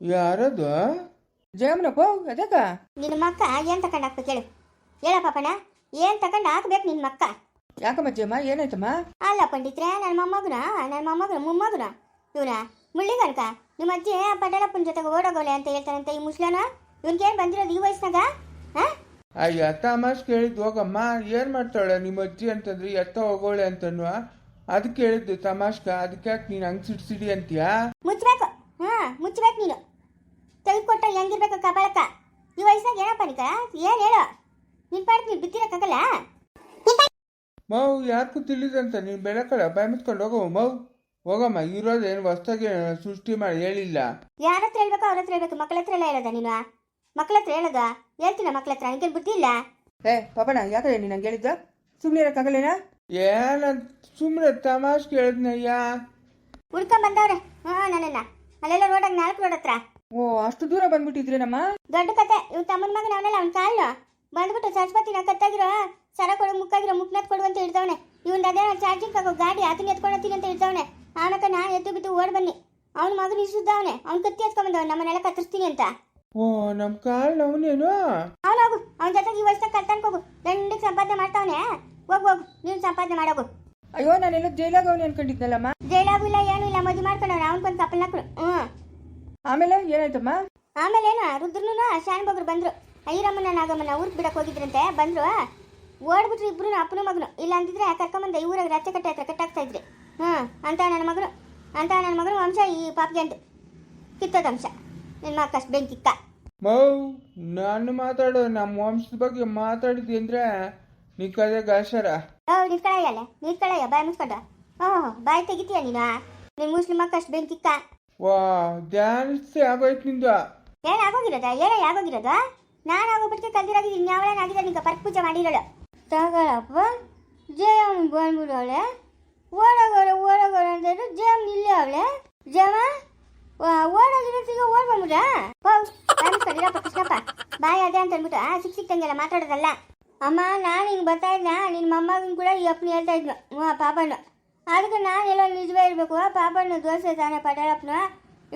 ಯಾರದು ಜಯಮ್ಮನಪ್ಪ ಅದಕ್ಕ? ನಿನ್ನ ಮಕ್ಕ ಏನ್ ತಕೊಂಡ್ ಹಾಕ್ಬೇಕು ಹೇಳು. ಹೇಳ ಪಾಪಣ್ಣ ಏನ್ ತಕೊಂಡ್ ಹಾಕ್ಬೇಕು ನಿನ್ ಮಕ್ಕ? ಯಾಕಮ್ಮ ಜಯಮ್ಮ ಏನಾಯ್ತಮ್ಮ? ಅಲ್ಲ ಪಂಡಿತ್ರೆ ನನ್ನ ಮೊಮ್ಮಗನ ನನ್ನ ಮೊಮ್ಮಗನ ಮೊಮ್ಮಗನ. ಇವನ ಮುಳ್ಳಿಗನ್ಕ ನಿಮ್ಮ ಅಜ್ಜಿ ಪಟೇಲಪ್ಪನ ಜೊತೆಗೆ ಓಡೋಗೋಲೆ ಅಂತ ಹೇಳ್ತಾನಂತ ಈ ಮುಸ್ಲಾನ? ಇವನ್ಗೇನ್ ಬಂದಿರೋದು ಈ ವಯಸ್ಸಿನಾಗ? ಹಾ? ಅಯ್ಯ ತಮಾಷ್ ಕೇಳಿದ್ ಹೋಗಮ್ಮ. ಏನ್ ಮಾಡ್ತಾಳೆ ನಿಮ್ಮ ಅಜ್ಜಿ ಅಂತಂದ್ರೆ ಎತ್ತ ಹೋಗೋಳೆ ಅಂತನ್ವ ಅದಕ್ಕೆ ಹೇಳಿದ್ದು ತಮಾಷ್ಕ. ಅದಕ್ಕೆ ಯಾಕೆ ನೀನು ಹಂಗ್ ಸಿಡ್ಸಿಡಿ ಅಂತೀಯಾ? ಮುಚ್ಚಬೇಕು ತೆಗೆದುಕೊಟ್ಟ ಹೆಂಗಿರ್ಬೇಕು ಕಪಾಳಕ ಈ ವಯಸ್ಸಾಗ ಏನಪ್ಪ ನಿಕ ಏನ್ ಹೇಳು? ನಿನ್ ಪಾಡ್ ನೀನ್ ಬಿತ್ತಿರಕ್ಕಾಗಲ್ಲ ಮೌ ಯಾರಿಗೂ ತಿಳಿದಂತ ನೀನು ಬೆಳಕಳ ಬಾಯ್ ಮುತ್ಕೊಂಡು ಹೋಗೋ ಮೌ. ಹೋಗಮ್ಮ ಇರೋದೇನು ಹೊಸ್ದಾಗಿ ಸೃಷ್ಟಿ ಮಾಡಿ ಹೇಳಿಲ್ಲ. ಯಾರ ಹತ್ರ ಹೇಳ್ಬೇಕು ಅವ್ರ ಹತ್ರ ಹೇಳ್ಬೇಕು ಮಕ್ಕಳ ಹತ್ರ ಎಲ್ಲ ಹೇಳದ ನೀನು? ಮಕ್ಕಳ ಹತ್ರ ಹೇಳೋದ? ಹೇಳ್ತೀನ ಮಕ್ಕಳ ಹತ್ರ ನನಗೆ ಬುದ್ಧಿ ಇಲ್ಲ? ಏ ಪಾಪಣ ಯಾಕಡೆ ನೀನು ಹಂಗೆ ಹೇಳಿದ್ದ? ಸುಮ್ಮನೆ ಇರೋಕ್ಕಾಗಲ್ಲೇನಾ? ಏನ ಸುಮ್ಮನೆ ತಮಾಷ್ ಕೇಳಿದ್ನಯ್ಯ. ಹುಡ್ಕೊಂಡ್ ಬಂದವ್ರೆ ಹಾ ನನ್ನನ್ನ. ಅಲ್ಲೆಲ್ಲ ರೋಡಾಗ ನಾಲ್ಕು ರೋಡ್ ಹತ್ರ. ಓ ಅಷ್ಟು ದೂರ ಬಂದ್ಬಿಟ್ಟಿದ್ರೇನಮ್ಮ ದೊಡ್ಡ ಕತೆ. ಇವ್ ತಮ್ಮನ ಮಗನ ಅವನಲ್ಲ ಅವ್ನ ಕಾಲ್ನು ಬಂದ್ಬಿಟ್ಟು ಸರಸ್ವತಿನ ಕತ್ತಾಗಿರೋ ಸರ ಕೊಡು ಮುಕ್ಕಾಗಿರೋ ಮುಕ್ನತ್ ಕೊಡು ಅಂತ ಹೇಳ್ತವನೆ ಇವನ್ ಅದೇ ಚಾರ್ಜಿಂಗ್ ಹಾಕೋ ಗಾಡಿ ಅದನ್ನ ಎತ್ಕೊಂಡತೀನಿ ಅಂತ ಹೇಳ್ತವನೆ ಆಮೇಲೆ ನಾ ಎದ್ದು ಬಿಟ್ಟು ಓಡ್ ಬನ್ನಿ. ಅವನ ಮಗನ ಇಸುದ್ದವನೆ ಅವ್ನ. ಕತ್ತಿ ಎತ್ಕೊಂಬಂದವ್ ನಮ್ಮನೆಲ್ಲ ಕತ್ತರಿಸ್ತೀನಿ ಅಂತ. ಓ ನಮ್ ಕಾಲ್ ಅವನೇನು? ಅವನೋಗು ಅವನ ಜೊತೆಗೆ ಈ ವಯಸ್ಸಾಗ ಕತ್ತಾನ್ ಹೋಗು. ದಂಡಿಗೆ ಸಂಪಾದನೆ ಮಾಡ್ತಾವನೆ. ಹೋಗು ಹೋಗು. ನೀನು ಸಂಪಾದನೆ ಮಾಡೋಗು. ಅಯ್ಯೋ ನಾನೆಲ್ಲ ಜೈಲಾಗ ಅವನು ಅನ್ಕೊಂಡಿದ್ನಲ್ಲಮ್ಮ? ಜೈಲಾಗೂ ಇಲ್ಲ ಏನೂ ಇಲ್ಲ. ಮದುವೆ ಮಾಡ್ಕೊಂಡವ್ನ. ಅವನ್ ಬಂದು ಕಪ್ಪಲ್ ಹಾಕ್ಳು ಹ್ಞೂ ಆಮೇಲೆ ಏನಾಯ್ತಮ್ಮ? ಆಮೇಲೆ ಏನು ರುದ್ರನು ಶಾನ್ ಬಗ್ರು ಬಂದ್ರು. ಐರಮ್ಮನ ನಾಗಮ್ಮನ ಊರಿಗೆ ಬಿಡಕ್ ಹೋಗಿದ್ರಂತೆ ಬಂದ್ರು. ಓಡ್ಬಿಟ್ರು ಇಬ್ರು ಅಪ್ಪನ ಮಗನು. ಇಲ್ಲ ಅಂತಿದ್ರೆ ಕರ್ಕೊಂಬಂದ ಈ ಊರಾಗ ರಚ್ಚೆ ಕಟ್ಟೆ ಹತ್ರ ಕಟ್ಟಾಕ್ತಾ ಇದ್ರಿ. ಹಾ ಅಂತ ನನ್ನ ಮಗನು. ಅಂತ ನನ್ನ ಮಗನ ವಂಶ ಈ ಪಾಪ್ ಅಂತ ಕಿತ್ತದ ಅಂಶ ನಿನ್ನ ಮಕ್ಕಷ್ಟು ಬೆಂಕಿಕ್ಕ ಮೌ ನಾನು ಮಾತಾಡೋ ನಮ್ಮ ವಂಶದ ಬಗ್ಗೆ ಮಾತಾಡಿದ್ವಿ ಅಂದ್ರೆ ನೀ ಕದೆ ಗಾಸರ ಓ ನಿಂತ್ಕೊಳ್ಳಯ್ಯಲ್ಲ ನಿಂತ್ಕೊಳ್ಳಯ್ಯ ಬಾಯ್ ಮುಚ್ಕೊಂಡ ಓಹ್ ಬಾಯ್ ತೆಗಿತೀಯ ನೀನು? ನಿನ್ ಮುಸ್ಲಿಂ ಮಕ್ಕಷ್ಟು ಬೆಂಕಿಕ್ಕ ವಾ ಧ್ಯಾನಿಸ್ತೇ ಆಗೋಯ್ತು ನಿಂದು. ಏನ್ ಆಗೋಗಿರೋದ? ಏನ ಆಗೋಗಿರೋದ? ನಾನು ಆಗೋಗ್ಬಿಟ್ಟು ಕಲ್ದಿರಾಗಿ ಇನ್ಯಾವಳೇನಾಗಿದೆ ನಿಂಗೆ ಪರ್ಕ್ ಪೂಜೆ ಮಾಡಿರೋಳು. ತಗೊಳಪ್ಪ. ಜಯಮ್ ಬಂದ್ಬಿಡವಳೆ. ಓಡೋಗೋರ ಓಡೋಗೋರೆ ಅಂತಂದ್ರೆ ಜಯಮ್ ಇಲ್ಲೇ ಅವಳೆ. ಜಮ ಓಡೋಗಿರೋತಿಗೆ ಓಡ್ ಬಂದ್ಬಿಡ ಕಡಿರಪ್ಪ ಕೃಷ್ಣಪ್ಪ. ಬಾಯ್ ಅದೇ ಅಂತ ಅಂದ್ಬಿಟ್ಟು ಸಿಕ್ ಸಿಕ್ತಂಗೆಲ್ಲ ಮಾತಾಡೋದಲ್ಲ. ಅಮ್ಮ, ನಾನು ಹಿಂಗೆ ಬರ್ತಾ ಇದ್ನ ನಿನ್ನ ಮೊಮ್ಮಗನ ಕೂಡ ಈ ಅಪ್ಪನ ಹೇಳ್ತಾ ಇದ್ನು ಪಾಪನು. ಅದಕ್ಕೆ ನಾನೆಲ್ಲ ನಿಜವೇ ಇರಬೇಕು ಪಾಪನ ದೋಸೆ ತಾನೆ ಪಟೇಲಪ್ಪನ.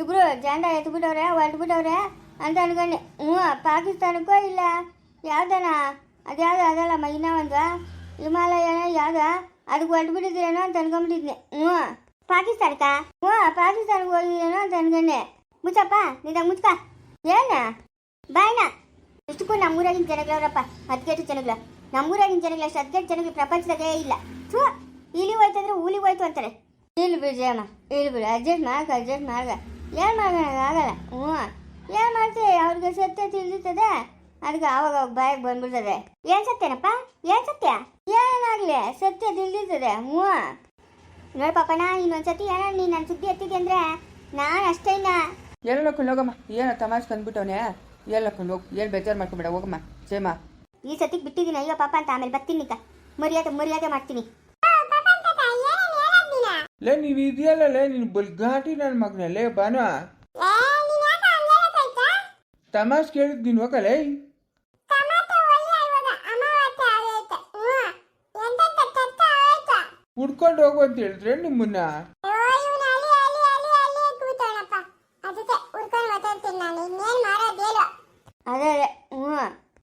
ಇಬ್ರು ಜಂಡ ಎತ್ಬಿಟ್ಟವ್ರೆ, ಹೊರಟ್ಬಿಟ್ಟವ್ರೆ ಅಂತ ಅನ್ಕೊಂಡೆ. ಹ್ಞೂ, ಪಾಕಿಸ್ತಾನಕ್ಕೋ ಇಲ್ಲ. ಯಾವ್ದನ? ಅದ್ಯಾವ್ದು? ಅದಲ್ಲಮ್ಮ ಇನ್ನೂ ಒಂದು. ಹಿಮಾಲಯನ ಯಾವ್ದ? ಅದಕ್ಕೆ ಹೊರಟ್ಬಿಟ್ಟಿದ್ದೀರೇನೋ ಅಂತ ಅನ್ಕೊಂಬಿಟ್ಟಿದ್ನೆ. ಹ್ಞೂ. ಪಾಕಿಸ್ತಾನಕ್ಕ? ಹ್ಞೂ, ಪಾಕಿಸ್ತಾನಕ್ಕೆ ಹೋಗಿದ್ರೇನೋ ಅಂತ ಅನ್ಕೊಂಡೆ. ಮುಚ್ಚಪ್ಪ ನಿದಾಗ ಮುಚ್ಕ. ಏನ? ಬಾಯ್ನ ಇಷ್ಟಕ್ಕೂ ನಮ್ಮೂರಾಗಿನ ಜನಗಳವ್ರಪ್ಪ. ಹದ್ಗೆಟ್ಟು ಜನಗಳು. ನಮ್ಮೂರಾಗಿನ ಜನಗಳು ಅಷ್ಟು. ಹದ್ಗೆಟ್ಟು ಜನಗಳು ಪ್ರಪಂಚದಾಗೇ ಇಲ್ಲ. ಥೂ. ಇಲಿ ಹೋಯ್ತು ಅಂದ್ರೆ ಊಲಿ ಹೋಯ್ತು ಅಂತಾರೆ. ಇಲ್ಲಿ ಬಿಡ್ಜಮ್ಮ ಇಲ್ಲಿ ಬಿಡು ಅಡ್ಜಸ್ಟ್ ಮಾಡ್ಕ ಅಡ್ಜಸ್ಟ್ ಮಾಡ್ಕ ಏನು ಮಾಡೋಣ ಆಗಲ್ಲ. ಹ್ಞೂ. ಏನು ಮಾಡ್ತೀವಿ ಅವ್ರಿಗೆ ಸತ್ಯ ತಿಳಿದಿರ್ತದೆ. ಅದಕ್ಕೆ ಅವಾಗ ಅವಾಗ ಬಾಯಿಗೆ ಬಂದ್ಬಿಡ್ತದೆ. ಏನು ಸತ್ಯನಪ್ಪ? ಏನು ಸತ್ಯ? ಏನಾಗಲಿ ಸತ್ಯ ತಿಳಿದಿರ್ತದೆ. ಹ್ಞೂ. ನೋಡಿ ಪಾಪಣ್ಣ ಇನ್ನೊಂದ್ಸತಿ ಏನ ನೀನು ನನ್ನ ಸುದ್ದಿ ಎತ್ತಿದೆ ಅಂದ್ರೆ ನಾನು ಅಷ್ಟೇ ಇನ್ನ. ಎಲ್ಲ ಹಾಕೊಂಡು ಹೋಗಮ್ಮ. ಏನೋ ತಮಾಷೆ ಬಂದ್ಬಿಟ್ಟವನೇ. ಎಲ್ಲ ಹೋಗಿ ಹೋಗು. ಏನು ಬೇಜಾರು ಮಾಡ್ಕೊಬೇಡ. ಹೋಗಮ್ಮ. ಜಯಮ್ಮ. ಈ ಸತಿಗೆ ಬಿಟ್ಟಿದ್ದೀನಿ ಅಯ್ಯೋ ಪಾಪ ಅಂತ ಆಮೇಲೆ ಬರ್ತೀನಿ ಮರ್ಯಾದೆ ಮರ್ಯಾದೆ ಮಾಡ್ತೀನಿ. ಲೇ ನೀನು ಇದೆಯಲ್ಲ ಲೇ ನೀನು ಬಲ್ ಘಾಟಿ ನನ್ನ ಮಗನಲ್ಲೇ ಬಾನು ತಮಾಷ್ ಕೇಳಿದ್ ನೀನು ಹೋಗಲೇ ಹುಡ್ಕೊಂಡು ಹೋಗು ಅಂತ ಹೇಳಿದ್ರೆ ನಿಮ್ಮನ್ನ? ಅದೇ ಹ್ಞೂ.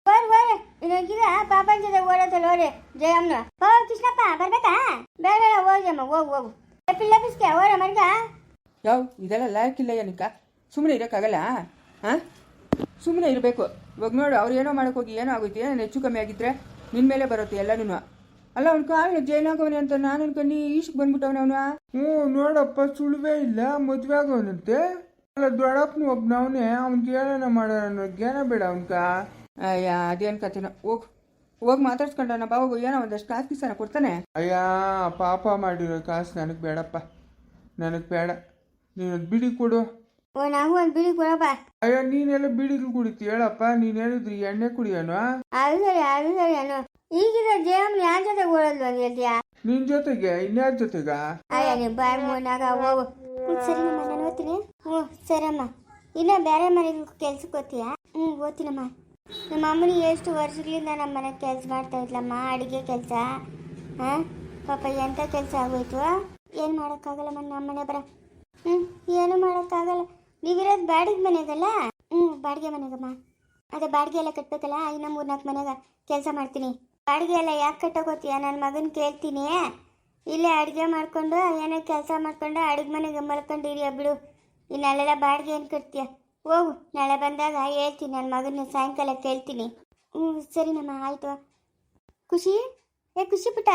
ಬರ್ ಬರ್ ಇನ್ನೊಂದಿದ ಪಾಪಂಚದ ಓಡತ್ತಲ್ಲ ನೋಡಿ ಜಯಮ್ಮನ. ಓ ಕೃಷ್ಣಪ್ಪ ಬರ್ಬೇಕಾ? ಬೇಡ ಬೇಡ ಹೋಗಮ್ಮ ಹೋಗು ಹೋಗು. ಪಿಲ್ಲ ಪಿಸ್ಕೆ ಅವರ ಮನ್ಗ ಯಾವ ಇದೆಲ್ಲ ಲಾಯಕ್ಕಿಲ್ಲ ಏನಕ್ಕ ಸುಮ್ಮನೆ ಇರೋಕ್ಕಾಗಲ್ಲ? ಹಾಂ ಸುಮ್ಮನೆ ಇರಬೇಕು. ಇವಾಗ ನೋಡು ಅವ್ರು ಏನೋ ಮಾಡೋಕ್ಕೋಗಿ ಏನೋ ಆಗುತ್ತೆ ಏನೋ ಹೆಚ್ಚು ಕಮ್ಮಿ ಆಗಿದ್ರೆ ನಿನ್ನ ಮೇಲೆ ಬರುತ್ತೆ ಎಲ್ಲನೂ ಅಲ್ಲ ಅವ್ನು ಕಾಳು ಜೈನಾಗವನೆ ಅಂತ ನಾನು ಅನ್ಕೊಂಡು ಈಶಕ್ಕೆ ಬಂದ್ಬಿಟ್ಟವನೆ ಅವನು. ಹ್ಞೂ ನೋಡಪ್ಪ ಸುಳುವೇ ಇಲ್ಲ ಮದುವೆ ಆಗೋನಂತೆ. ಅಲ್ಲ ದೊಡ್ಡಪ್ಪನ ಒಬ್ಬನವನೇ ಅವ್ನಿಗೆ ಏನೇನ ಮಾಡೋಣ ಜ್ಞಾನ ಬೇಡ ಅವನ್ಕ ಅಯ್ಯ ಅದೇನು ಕಥೆನ. ಹೋಗು. ಹೋಗಿ ಮಾತಾಡ್ಸ್ಕೊಂಡ ಬಾ ಹೋಗು ಏನೋ ಒಂದಷ್ಟು ಕಾಸು ಕಿಸನ ಕೊಡ್ತಾನೆ. ಅಯ್ಯ ಪಾಪ ಮಾಡಿರೋ ಕಾಸು ನನಗೆ ಬೇಡಪ್ಪ. ನನಗೆ ಬೇಡ. ನೀನು ಬಿಡಿ ಕೊಡು. ಓ ನಾವು ಒಂದು ಬಿಡಿ ಕೊಡಪ್ಪ. ಅಯ್ಯೋ ನೀನೆಲ್ಲ ಬಿಡಿಗಳು ಕುಡಿತಿ ಹೇಳಪ್ಪ. ನೀನು ಹೇಳಿದ್ರಿ ಎಣ್ಣೆ ಕುಡಿಯೋನು ಅದು ಸರಿ ಅದು ಸರಿ ಅನು ಈಗಿನ ಜೇಮ್ ಯಾರ ಜೊತೆ ಓಡಲ್ವ ಹೇಳ್ತೀಯಾ ನಿನ್ ಜೊತೆಗೆ ಇನ್ಯಾರ ಜೊತೆಗ? ಅಯ್ಯ ನೀವು ಬಾಯ್ ಮೂನಾಗ ಹೋಗು. ಹ್ಞೂ ಸರಿ ನಮ್ಮ ನಾನು ಓದ್ತೀನಿ. ಹ್ಞೂ ಸರಮ್ಮ ಇನ್ನ ಬೇರೆ ಮನೆಗೆ ಕೆಲ್ಸಕ್ಕೆ ಓದ್ತೀಯಾ ಹ್ಞೂ ಓದ್ತೀನಮ್ಮ. ನಮ್ಮ ಅಮ್ಮನಿ ಎಷ್ಟು ವರ್ಷಗಳಿಂದ ನಮ್ಮ ಮನೆಗೆ ಕೆಲಸ ಮಾಡ್ತಾ ಇದ್ಲಮ್ಮ, ಅಡುಗೆ ಕೆಲಸ? ಹಾಂ ಪಾಪ ಎಂಥ ಕೆಲಸ ಆಗೋಯ್ತು? ಏನು ಮಾಡೋಕ್ಕಾಗಲ್ಲಮ್ಮ, ನಮ್ಮ ಮನೆ ಬರ. ಹ್ಞೂ ಏನು ಮಾಡೋಕ್ಕಾಗಲ್ಲ. ನೀವಿರೋದು ಬಾಡಿಗೆ ಮನೆಗಲ್ಲ? ಹ್ಞೂ ಬಾಡಿಗೆ ಮನೆಗಮ್ಮ. ಅದೇ ಬಾಡಿಗೆ ಎಲ್ಲ ಕಟ್ಬೇಕಲ್ಲ ಮೂರು ನಾಲ್ಕು ಮನೆಗ ಕೆಲಸ ಮಾಡ್ತೀನಿ. ಬಾಡಿಗೆ ಎಲ್ಲ ಯಾಕೆ ಕಟ್ಟೋಕೋತೀಯ? ನನ್ನ ಮಗನ ಕೇಳ್ತೀನಿ. ಇಲ್ಲೇ ಅಡುಗೆ ಮಾಡಿಕೊಂಡು, ಏನೋ ಕೆಲಸ ಮಾಡ್ಕೊಂಡು, ಅಡುಗೆ ಮನೆಗೆ ಮಲ್ಕೊಂಡಿರಿಯ ಬಿಡು. ಇನ್ನು ಅಲ್ಲೆಲ್ಲ ಬಾಡಿಗೆ ಏನು ಕಟ್ತೀಯ? ಹೋಗು ನಾಳೆ ಬಂದಾಗ ಹೇಳ್ತೀನಿ ನನ್ನ ಮಗನ ಸಾಯಂಕಾಲ ಕೇಳ್ತೀನಿ ಹ್ಞೂ ಸರಿನಮ್ಮ ಆಯಿತು. ಖುಷಿ? ಏ, ಖುಷಿ ಪುಟ್ಟ.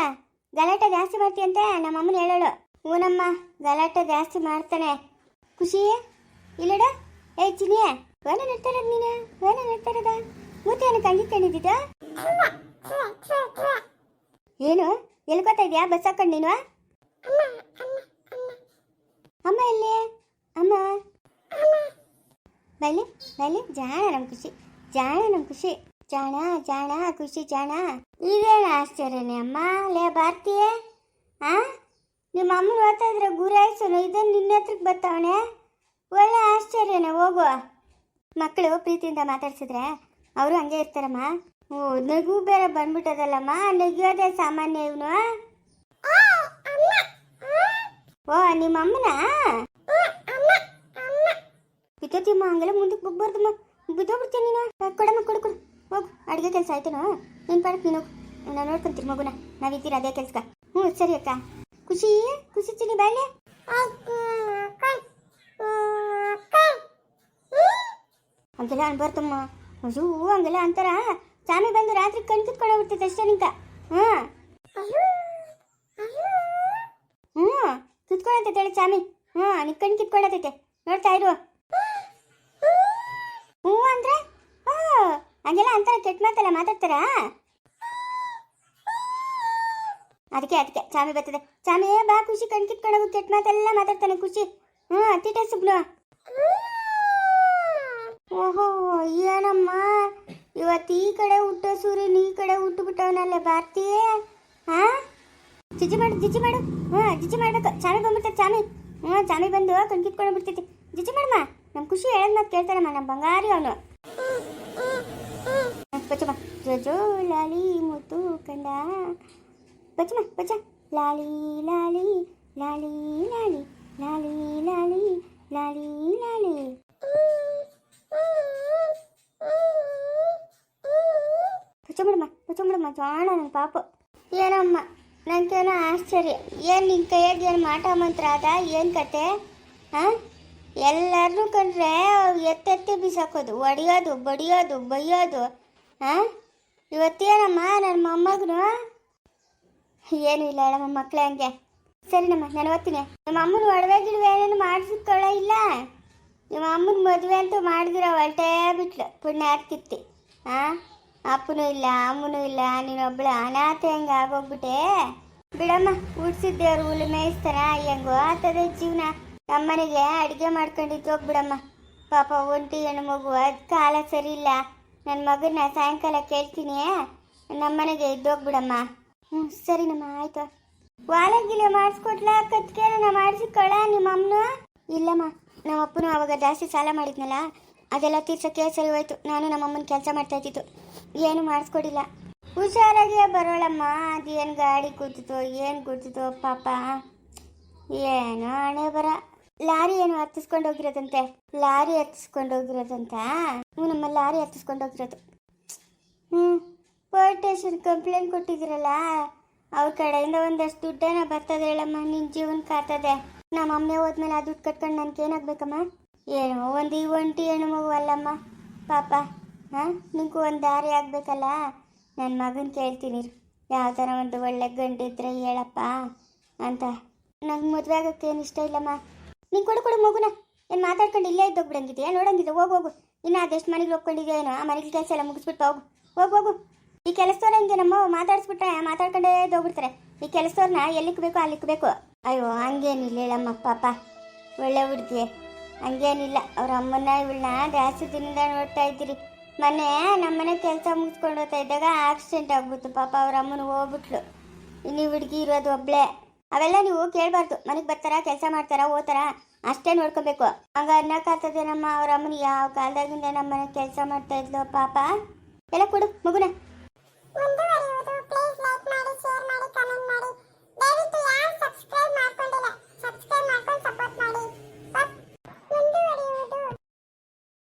ಗಲಾಟೆ ಜಾಸ್ತಿ ಮಾಡ್ತೀಯಂತೆ ನಮ್ಮ ಅಮ್ಮನ ಹೇಳೋಳು. ಹ್ಞೂನಮ್ಮ ಗಲಾಟೆ ಜಾಸ್ತಿ ಮಾಡ್ತಾನೆ. ಖುಷಿ? ಇಲ್ಲಡ? ಏ, ಚಿನಿಯ ಏನ ನಡ್ತಾರ ನೀನು? ಏನ ನಡ್ತಾರದ? ಮೂತಿಯನ್ನು ಕಂಗಿ ಕಂಡಿದ್ದ ಏನು? ಎಲ್ಲಿ ಗೊತ್ತಾ ಇದೆಯಾ? ಬಸ್ ಹಾಕೊಂಡು ನೀನು? ಅಮ್ಮ ಎಲ್ಲಿ? ಅಮ್ಮ. ಬೈಲಿ ಬೈಲಿ ಜಾಣ ನಮ್ಮ ಖುಷಿ, ಜಾಣ ನಮ್ಮ ಖುಷಿ. ಜಾಣ ಜಾಣ, ಖುಷಿ, ಜಾಣ. ಇದೇನು ಆಶ್ಚರ್ಯನೇ ಅಮ್ಮ? ಲೇ, ಭಾರತೀಯ, ಆ? ನಿಮ್ಮ ಅಮ್ಮನ ಓದ್ತಾ ಇದ್ರೆ ಗುರಾಯಿಸೋನು ಇದನ್ನು ನಿನ್ನ ಹತ್ರಕ್ಕೆ ಬರ್ತಾವಣೆ ಒಳ್ಳೆ ಆಶ್ಚರ್ಯನೇ, ಹೋಗು. ಮಕ್ಕಳು ಪ್ರೀತಿಯಿಂದ ಮಾತಾಡ್ಸಿದ್ರೆ ಅವರು ಹಂಗೆ ಇರ್ತಾರಮ್ಮ. ಓ, ನಗು ಬೇರೆ ಬಂದ್ಬಿಟ್ಟದಲ್ಲಮ್ಮ, ನಗಿಯೋದೇ ಸಾಮಾನ್ಯ ಇವನು. ಓ, ನಿಮ್ಮ ಅಮ್ಮನ? ಬಿದ್ದೋತಿಮ್ಮ ಹಂಗೆಲ್ಲ ಮುಂದಕ್ಕೆ ಹೋಗ್ಬಾರ್ದಮ್ಮ. ಬಿದ್ದೋಗ್ಬಿಡ್ತೀನಿ ನೀನು? ಕೊಡಮ್ಮ, ಕೊಡು ಕೊಡು. ಹೋಗು. ಅಡುಗೆ ಕೆಲಸ ಆಯ್ತೇನೋ? ನೀನು ಪಾಡಕ್ಕೆ ನೀನು ನಾನು ನೋಡ್ಕೊಂತೀನಿ ಮಗುನ. ನಾವಿದ್ದೀರ ಅದೇ ಕೆಲ್ಸಕ್ಕ. ಹ್ಞೂ, ಸರಿ ಅಕ್ಕ. ಖುಷಿ? ಖುಷಿ ಚಿನಿ ಬಾಳೆ ಹಂಗೆಲ್ಲ ಅನ್ಬಾರ್ದಮ್ಮ. ಅಯ್ಯೋ ಹಂಗೆಲ್ಲ ಅಂತಾರ. ಸ್ವಾಮಿ ಬಂದು ರಾತ್ರಿ ಕಣ್ ಕಿತ್ಕೊಂಡು ಬಿಡ್ತೈತೆ ಅಷ್ಟೇ ನಿಂತ ಹ್ಞೂ. ಹ್ಞೂ. ಕಿತ್ಕೊಳತೈತೆ ಹೇಳಿ ಸ್ವಾಮಿ ಹ್ಞೂ ನೀ ಕಣ್ ಕಿತ್ಕೊಳತೈತೆ ನೋಡ್ತಾ ಇರು. ಹ್ಞೂ ಅಂದ್ರೆ? ಓ, ಹಂಗೆಲ್ಲ ಅಂತಾರ ಕೆಟ್ಟ ಮಾತೆಲ್ಲ ಮಾತಾಡ್ತಾರಾ? ಅದಕ್ಕೆ ಅದಕ್ಕೆ. ಚಾಮಿ ಬರ್ತದೆ. ಚಾಮಿ ಬಾ, ಖುಷಿ, ಕಣ್ ಕಿತ್ಕೊಂಡು ಕೆಟ್ಟ ಮಾತೆಲ್ಲ ಮಾತಾಡ್ತಾನೆ ಖುಷಿ. ಹ್ಞೂ ಅತ್ತಿಟೆ ಸುಬ್ನು ಓಹೋ, ಏನಮ್ಮ? ಇವತ್ತು ಈ ಕಡೆ ಹುಟ್ಟೋ ಸೂರ್ಯನ ಈ ಕಡೆ ಹುಟ್ಟು ಬಿಟ್ಟವನಲ್ಲೇ, ಭಾರತಿ. ಹಾ ಜಿಜಿ ಮಾಡು ಜಿಜಿ ಮಾಡು. ಹ್ಞೂ, ಜಿಜಿ ಮಾಡ್ಬೇಕು. ಚಾಮಿ ಬಂದ್ಬಿಡ್ತೈತೆ ಚಾಮಿ. ಹ್ಞೂ, ಚಾಮಿ ಬಂದು ಕಣ್ ಕಿತ್ಕೊಂಡು ಬಿಡ್ತೈತಿ ಜಿಜಿ ಮಾಡಮ್ಮ ನಮ್ಮ ಖುಷಿ ಹೇಳದ್ ಮಾತು ಕೇಳ್ತಾನಮ್ಮ ನಮ್ಮ ಬಂಗಾರಿ ಅವನು. ಬಚ್ಚಮ್ಮ. ಜೋ ಲಾಲಿ, ಮುತ್ತು ಕಂಡ ಬಚ್ಚಮ್ಮ, ಬಚ್ಚ. ಲಾಲಿ ಲಾಲಿ ಲಾಲಿ ಲಾಲಿ ಲಾಲಿ ಲಾಲಿ ಲಾಲಿ ಲಾಲಿ. ಬಚ್ಚಬಿಡಮ್ಮ ಬಚ್ಚಬಿಡಮ್ಮ ಜಾಣ ನನ್ನ ಪಾಪ. ಏನಮ್ಮ ನನಗೇನೋ ಆಶ್ಚರ್ಯ. ಏನು ನಿನ್ನ ಕೈಯಾಗ ಏನು ಮಾಟ ಮಂತ್ರ ಅದ, ಏನು ಕತೆ? ಹಾಂ? ಎಲ್ಲರನ್ನೂ ಕಂಡ್ರೆ ಎತ್ತೆತ್ತಿ ಬಿಸಾಕೋದು, ಒಡೆಯೋದು, ಬಡಿಯೋದು, ಬೈಯೋದು ಹಾಂ ಇವತ್ತೇನಮ್ಮ ನನ್ನ ಮೊಮ್ಮಗನು? ಏನು ಇಲ್ಲ ಹೇಳಮ್ಮ ಮಕ್ಕಳೇ ಹಂಗೆ. ಸರಿನಮ್ಮ ನಾನು ಓದ್ತೀನಿ. ನಮ್ಮ ಅಮ್ಮನ ಒಡವೆ ಗಿಡವೆ ಏನೇನು ಮಾಡಿಸ್ಕೊಳ್ಳೋ ಇಲ್ಲ? ನಿಮ್ಮ ಅಮ್ಮನ ಮದುವೆ ಅಂತೂ ಮಾಡಿದಿರೋ ಹೊಲ್ಟೇ ಬಿಟ್ಲು, ಪುಣ್ಯ ಹಾಕಿತ್ತಿ ಹಾಂ ಅಪ್ಪನೂ ಇಲ್ಲ, ಅಮ್ಮನೂ ಇಲ್ಲ, ನೀನೊಬ್ಳು ಅನಾಥ ಹೆಂಗೆ ಆಗೋಗ್ಬಿಟ್ಟೆ. ಬಿಡಮ್ಮ ಉಡ್ಸಿದ್ದೇವ್ರು ಹುಲ್ಲು ಮೇಯಿಸ್ತಾರ, ಹೆಂಗೋ ಆತದೆ ಜೀವನ. ನಮ್ಮನೆಗೆ ಅಡುಗೆ ಮಾಡ್ಕೊಂಡಿದ್ದು ಹೋಗ್ಬಿಡಮ್ಮ. ಪಾಪ ಒಂಟಿ ಹೆಣ್ಣು ಮಗು, ಅದು ಕಾಲ ಸರಿ ಇಲ್ಲ. ನನ್ನ ಮಗನ ಸಾಯಂಕಾಲ ಕೇಳ್ತೀನಿ ನಮ್ಮನೆಗೆ ಇದ್ದೋಗ್ಬಿಡಮ್ಮ ಹ್ಞೂ ಸರಿನಮ್ಮ, ಆಯ್ತು. ವಾಲಗಿಲೆ ಮಾಡಿಸ್ಕೊಟ್ಲ ಕತ್ಕೇನ ಮಾಡಿಸಿಕೊಳ್ಳ ನಿಮ್ಮ ಅಮ್ಮನ ಇಲ್ಲಮ್ಮ ನಮ್ಮ ಅಪ್ಪನು ಅವಾಗ ಜಾಸ್ತಿ ಸಾಲ ಮಾಡಿದ್ನಲ್ಲ, ಅದೆಲ್ಲ ತೀರ್ಸೋಕೆ ಸರಿ ಹೋಯ್ತು. ನಾನು ನಮ್ಮ ಅಮ್ಮನ ಕೆಲಸ ಮಾಡ್ತಾ ಇದ್ದಿತ್ತು ಏನು ಮಾಡಿಸ್ಕೊಡಿಲ್ಲ. ಹುಷಾರಾಗಿ ಬರೋಳಮ್ಮ, ಅದೇನು ಗಾಡಿ ಕೂತಿತ್ತು, ಏನು ಕೂತಿತ್ತು, ಪಾಪ. ಏನೋ ಹಣೆ ಬರ. ಲಾರಿ ಏನು ಹತ್ತಿಸ್ಕೊಂಡು ಹೋಗಿರೋದಂತೆ? ಲಾರಿ ಹತ್ತಿಸ್ಕೊಂಡು ಹೋಗಿರೋದಂತ? ಹ್ಞೂ ನಮ್ಮ ಲಾರಿ ಹತ್ತಿಸ್ಕೊಂಡು ಹೋಗಿರೋದು. ಹ್ಞೂ ಪೋಲ್ ಸ್ಟೇಷನ್ ಕಂಪ್ಲೇಂಟ್ ಕೊಟ್ಟಿದ್ದೀರಲ್ಲ? ಅವ್ರ ಕಡೆಯಿಂದ ಒಂದಷ್ಟು ದುಡ್ಡೇನ ಬರ್ತದೆ ಹೇಳಮ್ಮ ನಿನ್ನ ಜೀವನ ಕಾತದೆ. ನಮ್ಮ ಅಮ್ಮೆ ಹೋದ್ಮೇಲೆ ಆ ದುಡ್ಡು ಕಟ್ಕೊಂಡು ನನ್ಗೆ ಏನಾಗಬೇಕಮ್ಮ? ಏನೋ ಒಂದು ಈ ಒಂಟಿ ಹೆಣ್ಣು ಮಗು ಅಲ್ಲಮ್ಮ. ಪಾಪ, ಹಾಂ, ನಿಂಗೂ ಒಂದು ದಾರಿ ಆಗಬೇಕಲ್ಲ? ನನ್ನ ಮಗನ ಕೇಳ್ತೀನಿ ಯಾವ ಥರ ಒಂದು ಒಳ್ಳೆ ಗಂಡಿದ್ರೆ ಹೇಳಪ್ಪ ಅಂತ. ನಂಗೆ ಮದುವೆ ಆಗೋಕ್ಕೇನು ಇಷ್ಟ ಇಲ್ಲಮ್ಮ? ನೀನು ಕೊಡು ಕೊಡು ಮಗುನ. ಏನು ಮಾತಾಡ್ಕೊಂಡು ಇಲ್ಲೇ ಇದ್ದೋಗ್ಬಿಡಂಗಿದೆಯಾ ನೋಡಂಗಿದೆ ಹೋಗು ಹೋಗು. ಇನ್ನು ಅದೆಷ್ಟು ಮನೆಗೆ ಹೋಗ್ಕೊಂಡಿದ್ಯೇನೋ ಆ ಮನೆಗೆ ಕೆಲಸ ಎಲ್ಲ ಮುಗಿಸ್ಬಿಟ್ಟು ಹೋಗು. ಹೋಗು ಹೋಗು. ಈ ಕೆಲಸದವ್ರು ಹಿಂಗೆ ನಮ್ಮ ಮಾತಾಡಿಸ್ಬಿಟ್ರೆ, ಮಾತಾಡ್ಕೊಂಡೇ ಇದ್ದೋಗ್ಬಿಡ್ತಾರೆ. ಈ ಕೆಲಸದವ್ರನ್ನ ಎಲ್ಲಿಕ್ ಬೇಕೋ ಅಲ್ಲಿಗೆ ಬೇಕು. ಅಯ್ಯೋ, ಹಂಗೇನಿಲ್ಲ ಹೇಳಮ್ಮ, ಪಾಪ. ಒಳ್ಳೆ ಹುಡುಗಿ ಹಂಗೇನಿಲ್ಲ. ಅವ್ರ ಅಮ್ಮನ ಇವಳನ್ನ ಜಾಸ್ತಿ ದಿನದಿಂದ ನೋಡ್ತಾ ಇದ್ದೀರಿ. ಮೊನ್ನೆ ನಮ್ಮನೆ ಕೆಲಸ ಮುಗಿಸ್ಕೊಂಡು ಹೋಗ್ತಾ ಇದ್ದಾಗ ಆಕ್ಸಿಡೆಂಟ್ ಆಗ್ಬಿಡ್ತು. ಪಾಪ ಅವ್ರ ಅಮ್ಮನ ಹೋಗ್ಬಿಟ್ಲು. ಇನ್ನು ಹುಡುಗಿ ಇರೋದು ಒಬ್ಳೆ. ಅವೆಲ್ಲ ನೀವು ಕೇಳಬಾರ್ದು. ಮನೆಗೆ ಬರ್ತಾರ, ಕೆಲಸ ಮಾಡ್ತಾರ, ಓದ್ತಾರ, ಅಷ್ಟೇ ನೋಡ್ಕೋಬೇಕು. ಹಂಗ ಅನ್ನಕ್ಕಾಗ್ತದೆ ನಮ್ಮ ಅವ್ರ ಅಮ್ಮನ ಯಾವ ಕಾಲದಾಗಿಂದ ನಮ್ಮನೆ ಕೆಲಸ ಮಾಡ್ತಾ ಇದ್ಲು ಪಾಪ. ಎಲ್ಲ ಕೊಡು, ಮಗುನ. ಮಾಡಿ.